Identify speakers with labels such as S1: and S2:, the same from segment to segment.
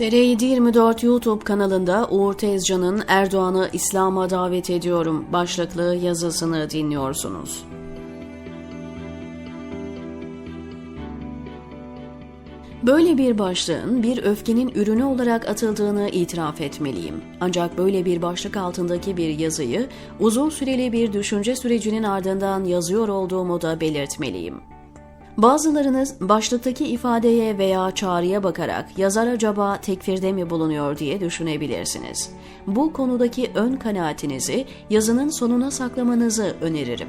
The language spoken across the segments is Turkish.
S1: TR724 YouTube kanalında Uğur Tezcan'ın Erdoğan'ı İslam'a davet ediyorum başlıklı yazısını dinliyorsunuz. Böyle bir başlığın bir öfkenin ürünü olarak atıldığını itiraf etmeliyim. Ancak böyle bir başlık altındaki bir yazıyı uzun süreli bir düşünce sürecinin ardından yazıyor olduğumu da belirtmeliyim. Bazılarınız başlıktaki ifadeye veya çağrıya bakarak yazar acaba tekfirde mi bulunuyor diye düşünebilirsiniz. Bu konudaki ön kanaatinizi yazının sonuna saklamanızı öneririm.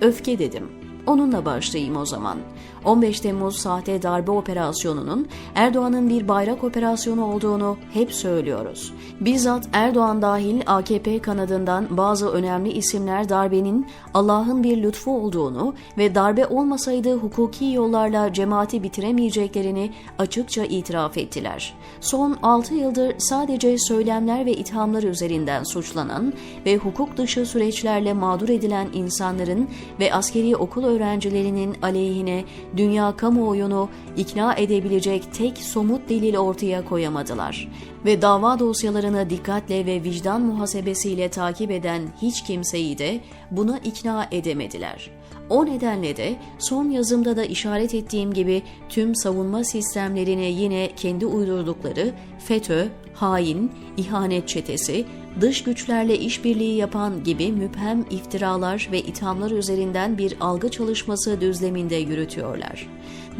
S1: Öfke dedim. Onunla başlayayım o zaman. 15 Temmuz sahte darbe operasyonunun Erdoğan'ın bir bayrak operasyonu olduğunu hep söylüyoruz. Bizzat Erdoğan dahil AKP kanadından bazı önemli isimler darbenin Allah'ın bir lütfu olduğunu ve darbe olmasaydı hukuki yollarla cemaati bitiremeyeceklerini açıkça itiraf ettiler. Son 6 yıldır sadece söylemler ve ithamlar üzerinden suçlanan ve hukuk dışı süreçlerle mağdur edilen insanların ve askeri okul öğrencilerinin aleyhine dünya kamuoyunu ikna edebilecek tek somut delil ortaya koyamadılar ve dava dosyalarını dikkatle ve vicdan muhasebesiyle takip eden hiç kimseyi de buna ikna edemediler. O nedenle de son yazımda da işaret ettiğim gibi tüm savunma sistemlerine yine kendi uydurdukları FETÖ, hain, ihanet çetesi, dış güçlerle işbirliği yapan gibi müphem iftiralar ve ithamlar üzerinden bir algı çalışması düzleminde yürütüyorlar.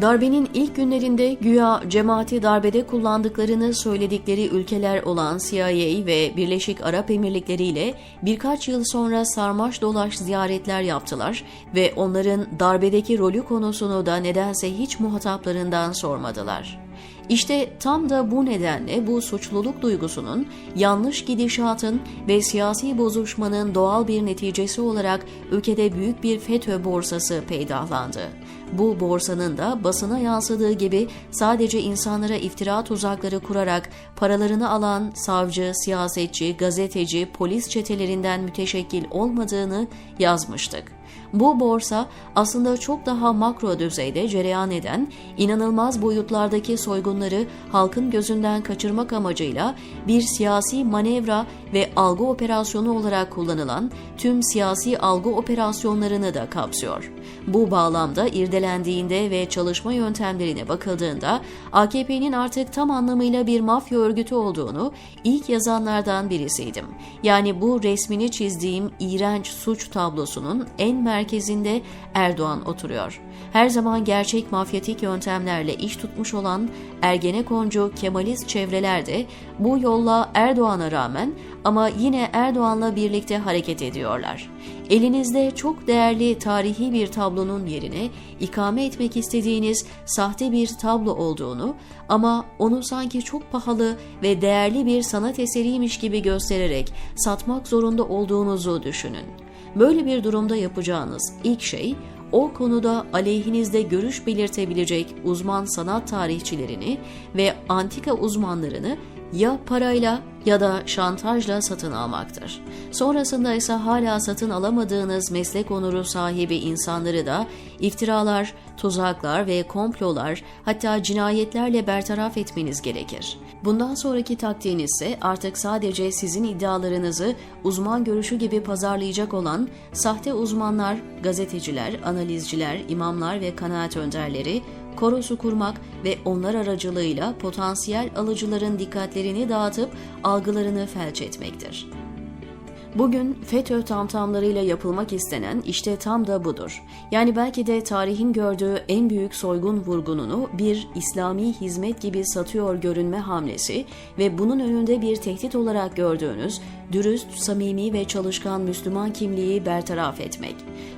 S1: Darbenin ilk günlerinde güya cemaati darbede kullandıklarını söyledikleri ülkeler olan CIA ve Birleşik Arap Emirlikleri ile birkaç yıl sonra sarmaş dolaş ziyaretler yaptılar ve onların darbedeki rolü konusunu da nedense hiç muhataplarından sormadılar. İşte tam da bu nedenle bu suçluluk duygusunun yanlış gidişatın ve siyasi bozuşmanın doğal bir neticesi olarak ülkede büyük bir FETÖ borsası peydahlandı. Bu borsanın da basına yansıdığı gibi sadece insanlara iftira tuzakları kurarak paralarını alan savcı, siyasetçi, gazeteci, polis çetelerinden müteşekkil olmadığını yazmıştık. Bu borsa aslında çok daha makro düzeyde cereyan eden inanılmaz boyutlardaki soygunları halkın gözünden kaçırmak amacıyla bir siyasi manevra ve algı operasyonu olarak kullanılan tüm siyasi algı operasyonlarını da kapsıyor. Bu bağlamda irdelendiğinde ve çalışma yöntemlerine bakıldığında AKP'nin artık tam anlamıyla bir mafya örgütü olduğunu ilk yazanlardan birisiydim. Yani bu resmini çizdiğim iğrenç suç tablosunun en merkezinde Erdoğan oturuyor. Her zaman gerçek mafyatik yöntemlerle iş tutmuş olan Ergenekoncu Kemalist çevreler de bu yolla Erdoğan'a rağmen ama yine Erdoğan'la birlikte hareket ediyorlar. Elinizde çok değerli tarihi bir tablonun yerine ikame etmek istediğiniz sahte bir tablo olduğunu ama onu sanki çok pahalı ve değerli bir sanat eseriymiş gibi göstererek satmak zorunda olduğunuzu düşünün. Böyle bir durumda yapacağınız ilk şey o konuda aleyhinizde görüş belirtebilecek uzman sanat tarihçilerini ve antika uzmanlarını ya parayla ya da şantajla satın almaktır. Sonrasında ise hala satın alamadığınız meslek onuru sahibi insanları da iftiralar, tuzaklar ve komplolar hatta cinayetlerle bertaraf etmeniz gerekir. Bundan sonraki taktiğiniz ise artık sadece sizin iddialarınızı uzman görüşü gibi pazarlayacak olan sahte uzmanlar, gazeteciler, analizciler, imamlar ve kanaat önderleri korosu kurmak ve onlar aracılığıyla potansiyel alıcıların dikkatlerini dağıtıp algılarını felç etmektir. Bugün FETÖ tamtamlarıyla yapılmak istenen işte tam da budur. Yani belki de tarihin gördüğü en büyük soygun vurgununu bir İslami hizmet gibi satıyor görünme hamlesi ve bunun önünde bir tehdit olarak gördüğünüz dürüst, samimi ve çalışkan Müslüman kimliği bertaraf etmek.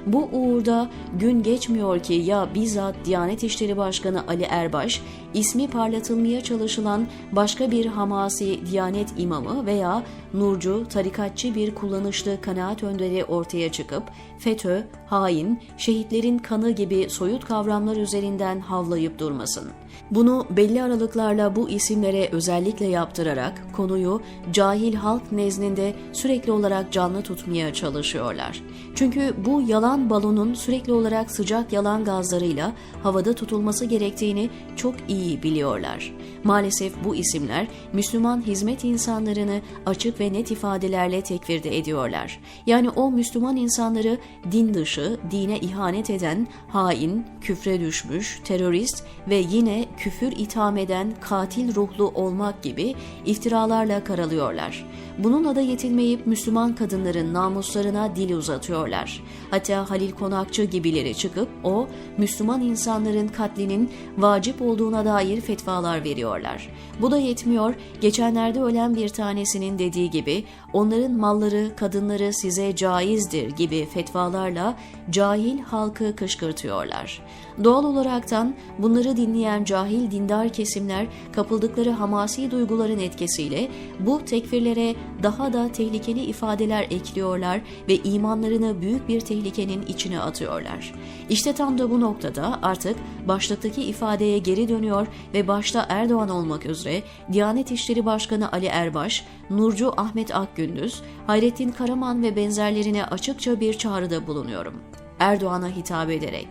S1: Bu uğurda gün geçmiyor ki ya bizzat Diyanet İşleri Başkanı Ali Erbaş, ismi parlatılmaya çalışılan başka bir Hamasi Diyanet imamı veya nurcu, tarikatçı bir kullanışlı kanaat önderi ortaya çıkıp FETÖ, hain, şehitlerin kanı gibi soyut kavramlar üzerinden havlayıp durmasın. Bunu belli aralıklarla bu isimlere özellikle yaptırarak konuyu cahil halk nezdinde sürekli olarak canlı tutmaya çalışıyorlar. Çünkü bu yalan balonun sürekli olarak sıcak yalan gazlarıyla havada tutulması gerektiğini çok iyi biliyorlar. Maalesef bu isimler Müslüman hizmet insanlarını açık ve net ifadelerle tekfirde ediyorlar. Yani o Müslüman insanları din dışı, dine ihanet eden, hain, küfre düşmüş, terörist ve yine küfür itham eden katil ruhlu olmak gibi iftiralarla karalıyorlar. Bununla da yetinmeyip Müslüman kadınların namuslarına dil uzatıyorlar. Hatta Halil Konakçı gibileri çıkıp o Müslüman insanların katlinin vacip olduğuna dair fetvalar veriyorlar. Bu da yetmiyor, geçenlerde ölen bir tanesinin dediği gibi onların malları, kadınları size caizdir gibi fetvalarla cahil halkı kışkırtıyorlar. Doğal olaraktan bunları dinleyen cahil dindar kesimler kapıldıkları hamasi duyguların etkisiyle bu tekfirlere daha da tehlikeli ifadeler ekliyorlar ve imanlarını büyük bir tehlikenin içine atıyorlar. İşte tam da bu noktada artık başlıktaki ifadeye geri dönüyor ve başta Erdoğan olmak üzere Diyanet İşleri Başkanı Ali Erbaş, Nurcu Ahmet Akgündüz, Hayrettin Karaman ve benzerlerine açıkça bir çağrıda bulunuyorum. Erdoğan'a hitap ederek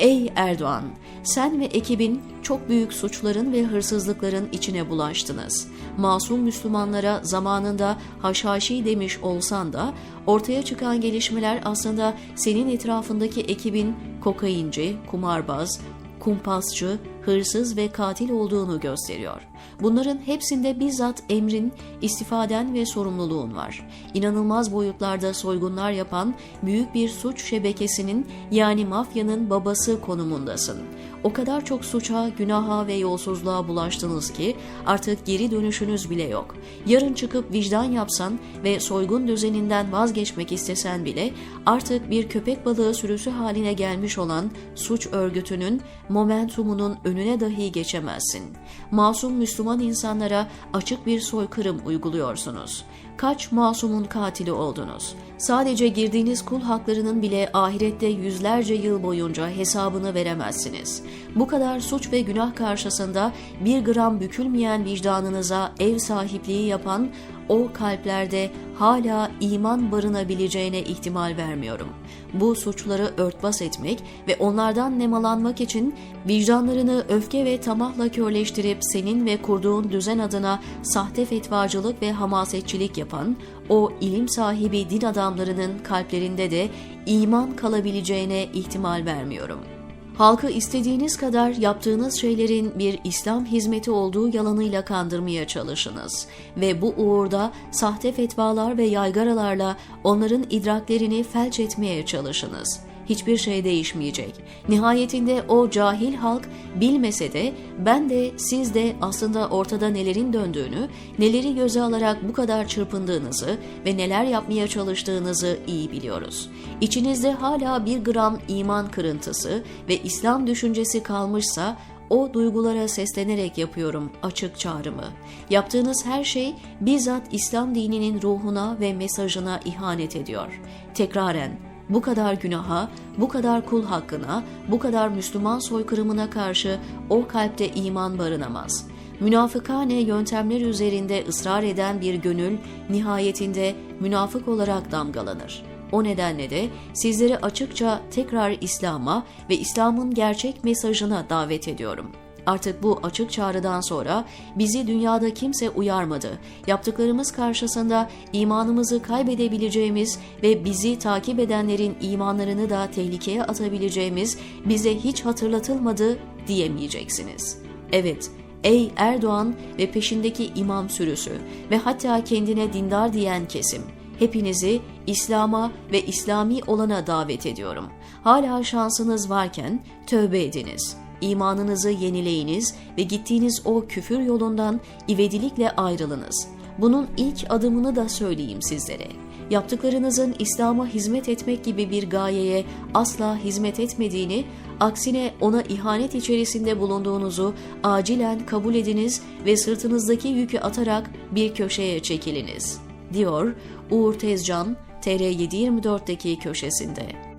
S1: Ey Erdoğan, sen ve ekibin çok büyük suçların ve hırsızlıkların içine bulaştınız. Masum Müslümanlara zamanında haşhaşi demiş olsan da ortaya çıkan gelişmeler aslında senin etrafındaki ekibin kokainci, kumarbaz, kumpasçı, hırsız ve katil olduğunu gösteriyor. Bunların hepsinde bizzat emrin, istifaden ve sorumluluğun var. İnanılmaz boyutlarda soygunlar yapan büyük bir suç şebekesinin yani mafyanın babası konumundasın. O kadar çok suça, günaha ve yolsuzluğa bulaştınız ki artık geri dönüşünüz bile yok. Yarın çıkıp vicdan yapsan ve soygun düzeninden vazgeçmek istesen bile artık bir köpek balığı sürüsü haline gelmiş olan suç örgütünün momentumunun önüne dahi geçemezsin. Masum Müslüman insanlara açık bir soykırım uyguluyorsunuz. Kaç masumun katili oldunuz? Sadece girdiğiniz kul haklarının bile ahirette yüzlerce yıl boyunca hesabını veremezsiniz. Bu kadar suç ve günah karşısında bir gram bükülmeyen vicdanınıza ev sahipliği yapan o kalplerde hala iman barınabileceğine ihtimal vermiyorum. Bu suçları örtbas etmek ve onlardan nemalanmak için vicdanlarını öfke ve tamahla körleştirip senin ve kurduğun düzen adına sahte fetvacılık ve hamasetçilik yapan o ilim sahibi din adamlarının kalplerinde de iman kalabileceğine ihtimal vermiyorum.'' Halkı istediğiniz kadar yaptığınız şeylerin bir İslam hizmeti olduğu yalanıyla kandırmaya çalışınız ve bu uğurda sahte fetvalar ve yaygaralarla onların idraklerini felç etmeye çalışınız.'' Hiçbir şey değişmeyecek. Nihayetinde o cahil halk bilmese de ben de siz de aslında ortada nelerin döndüğünü, neleri göze alarak bu kadar çırpındığınızı ve neler yapmaya çalıştığınızı iyi biliyoruz. İçinizde hala bir gram iman kırıntısı ve İslam düşüncesi kalmışsa o duygulara seslenerek yapıyorum açık çağrımı. Yaptığınız her şey bizzat İslam dininin ruhuna ve mesajına ihanet ediyor. Tekraren bu kadar günaha, bu kadar kul hakkına, bu kadar Müslüman soykırımına karşı o kalpte iman barınamaz. Münafıkane yöntemler üzerinde ısrar eden bir gönül nihayetinde münafık olarak damgalanır. O nedenle de sizleri açıkça tekrar İslam'a ve İslam'ın gerçek mesajına davet ediyorum.'' Artık bu açık çağrıdan sonra bizi dünyada kimse uyarmadı. Yaptıklarımız karşısında imanımızı kaybedebileceğimiz ve bizi takip edenlerin imanlarını da tehlikeye atabileceğimiz bize hiç hatırlatılmadı diyemeyeceksiniz. Evet, ey Erdoğan ve peşindeki imam sürüsü ve hatta kendine dindar diyen kesim, hepinizi İslam'a ve İslami olana davet ediyorum. Hala şansınız varken tövbe ediniz.'' İmanınızı yenileyiniz ve gittiğiniz o küfür yolundan ivedilikle ayrılınız. Bunun ilk adımını da söyleyeyim sizlere. Yaptıklarınızın İslam'a hizmet etmek gibi bir gayeye asla hizmet etmediğini, aksine ona ihanet içerisinde bulunduğunuzu acilen kabul ediniz ve sırtınızdaki yükü atarak bir köşeye çekiliniz.'' diyor Uğur Tezcan TR724'deki köşesinde.